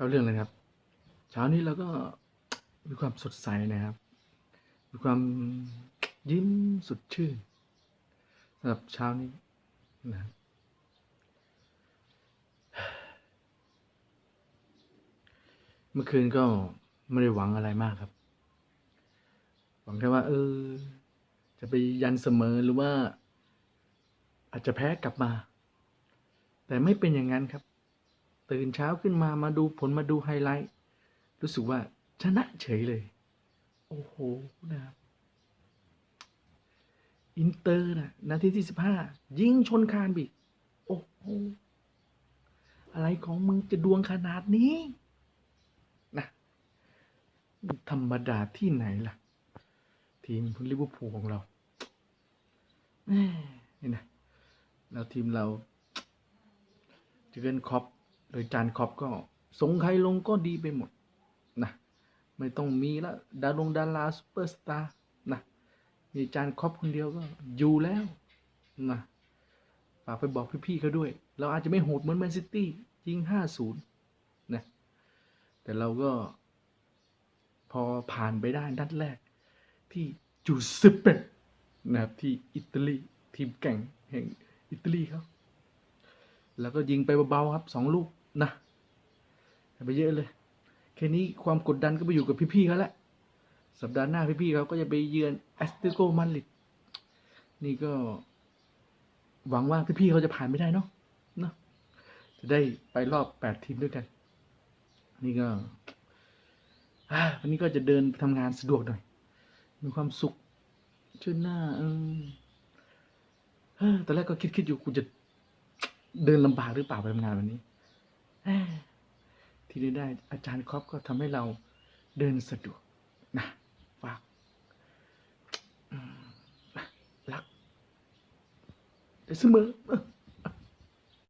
เข้าเรื่องเลยครับ เช้านี้เราก็มีความสดใสนะครับ มีความยิ้มสดชื่นสำหรับเช้านี้นะเมื่อคืนก็ไม่ได้หวังอะไรมากครับ หวังแค่ว่า เออ จะไปยันเสมอหรือว่า อาจจะแพ้กลับมา แต่ไม่เป็นอย่างนั้นครับ ตื่นเช้าขึ้นมามาดูผลมาดูไฮไลท์รู้สึกว่าชนะเฉยเลย โอ้โหนะครับอินเตอร์นะนาทีที่สิบห้ายิงชนคานบิกโอ้โหอะไรของมึงจะดวงขนาดนี้นะธรรมดาที่ไหนล่ะ ทีมลิเวอร์พูลของเราแหม่นี่นะแล้วทีมเราเจอเกนคอป โดยจานครอปก็สงใครลงก็ดีไปหมดนะไม่ต้องมีละดารงดาราซูเปอร์สตาร์นะมีจานครอปคนเดียวก็อยู่แล้วนะฝากไปบอกพี่ๆเขาด้วย เราอาจจะไม่โหดเหมือนแมนซิตี้ยิงห้าศูนย์นะแต่เราก็พอผ่านไปได้นัดแรก ที่จูซิเปนะครับที่อิตาลีทีมแก่งแห่งอิตาลีเขาแล้วก็ยิงไปเบาๆครับสองลูก นะไปเยอะเลยแค่นี้ความกดดันก็ไปอยู่กับพี่ๆเขาแล้วสัปดาห์หน้าพี่ๆเขาก็จะไปเยือนแอสติโกมาดริดนี่ก็ หวังว่าพี่ๆเขาจะผ่านไม่ได้เนาะเนาะจะได้ไปรอบแปดทีมด้วยกัน นี่ก็วันนี้ก็จะเดินทำงานสะดวกหน่อย มีความสุขชื่นหน้าเออตอนแรกก็คิดคิดอยู่กูจะเดินลำบากหรือเปล่าไปทำงานวันนี้ ที่ได้ได้อาจารย์ครอบก็ทำให้เราเดินสะดวกนะฝากรักได้เสมอเออ